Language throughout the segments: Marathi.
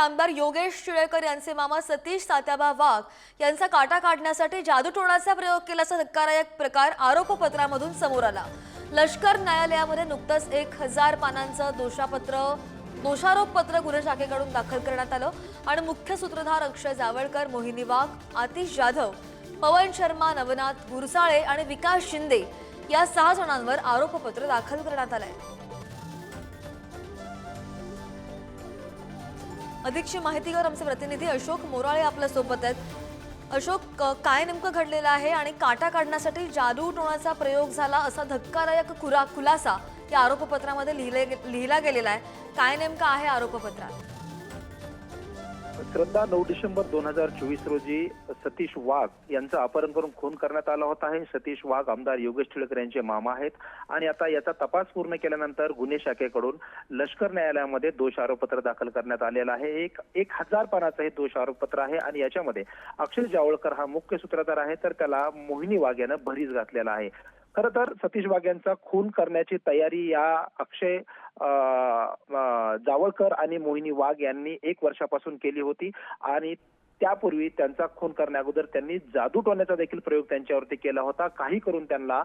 आमदार योगेश टिळेकर यांचे मामा सतीश तात्याबा वाघ यांचा काटा काढण्यासाठी जादूटोणाचा प्रयोग केल्याचा धक्कादायक प्रकार आरोपपत्रामधून समोर आला. लष्कर न्यायालयामध्ये नुकतंच एक हजार पानांचं दोषापत्र दोषारोपपत्र गुन्हे शाखेकडून दाखल करण्यात आलं आणि मुख्य सूत्रधार अक्षय जावळकर मोहिनी वाघ आतिश जाधव पवन शर्मा नवनाथ गुरसाळे आणि विकास शिंदे या सहा जणांवर आरोपपत्र दाखल करण्यात आलंय. अधिकची माहिती आमचे प्रतिनिधी अशोक मोराळे आपल्यासोबत आहेत. अशोक काय नेमकं घडलेलं आहे आणि काटा काढण्यासाठी जादू टोणाचा प्रयोग झाला असा धक्कादायक खुरा खुलासा या आरोपपत्रामध्ये लिहिले गे- लिहिला गेलेला आहे. काय नेमकं आहे आरोपपत्रात श्रद्धा नऊ डिसेंबर दोन हजार चोवीस रोजी सतीश वाघ यांचं अपहरण करून खून करण्यात आला होता. आहे सतीश वाघ आमदार योगेश टिळकर यांचे मामा आहेत. आणि आता याचा तपास पूर्ण केल्यानंतर गुन्हे शाखेकडून लष्कर न्यायालयामध्ये दोष आरोपपत्र दाखल करण्यात आलेलं आहे. एक एक हजार पानाचं हे दोष आरोपपत्र आहे आणि याच्यामध्ये अक्षय जावळकर हा मुख्य सूत्रधार आहे. तर त्याला मोहिनी वाघ यानं भरीस घातलेला आहे. खरं तर सतीश वाघ यांचा खून करण्याची तयारी या अक्षय अं, जावळकर आणि मोहिनी वाघ यांनी एक वर्षापासून केली होती आणि त्यापूर्वी त्यांचा खून करण्याअगोदर त्यांनी जादू टोण्याचा देखील प्रयोग त्यांच्यावरती केला होता. काही करून त्यांना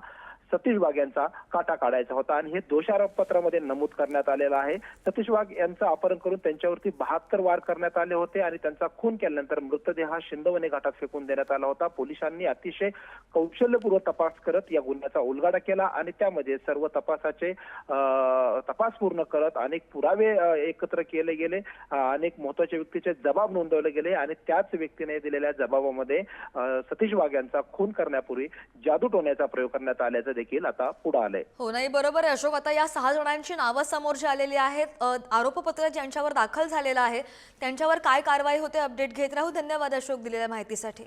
सतीश वाघ यांचा काटा काढायचा होता आणि हे दोषारोपपत्रामध्ये नमूद करण्यात आलेलं आहे. सतीश वाघ यांचं अपहरण करून त्यांच्यावरती बहात्तर वार करण्यात आले होते आणि त्यांचा खून केल्यानंतर मृतदेह हा शिंदवणे घाटात फेकून देण्यात आला होता. पोलिसांनी अतिशय कौशल्यपूर्वक तपास करत या गुन्ह्याचा उलगाडा केला आणि त्यामध्ये सर्व तपासाचे तपास पूर्ण करत अनेक पुरावे एकत्र केले गेले. अनेक महत्त्वाच्या व्यक्तीचे जबाब नोंदवले गेले आणि त्याच व्यक्तीने दिलेल्या जबाबामध्ये सतीश वाघ यांचा खून करण्यापूर्वी जादू टोण्याचा प्रयोग करण्यात आल्याचं देखील आता पुढे आले हो नाही बरोबर आहे अशोक. आता या सहा जणांची नावं समोर जी आलेली आहेत आरोपपत्र ज्यांच्यावर दाखल झालेलं आहे त्यांच्यावर काय कारवाई होते अपडेट घेत राहू. धन्यवाद अशोक दिलेल्या माहितीसाठी.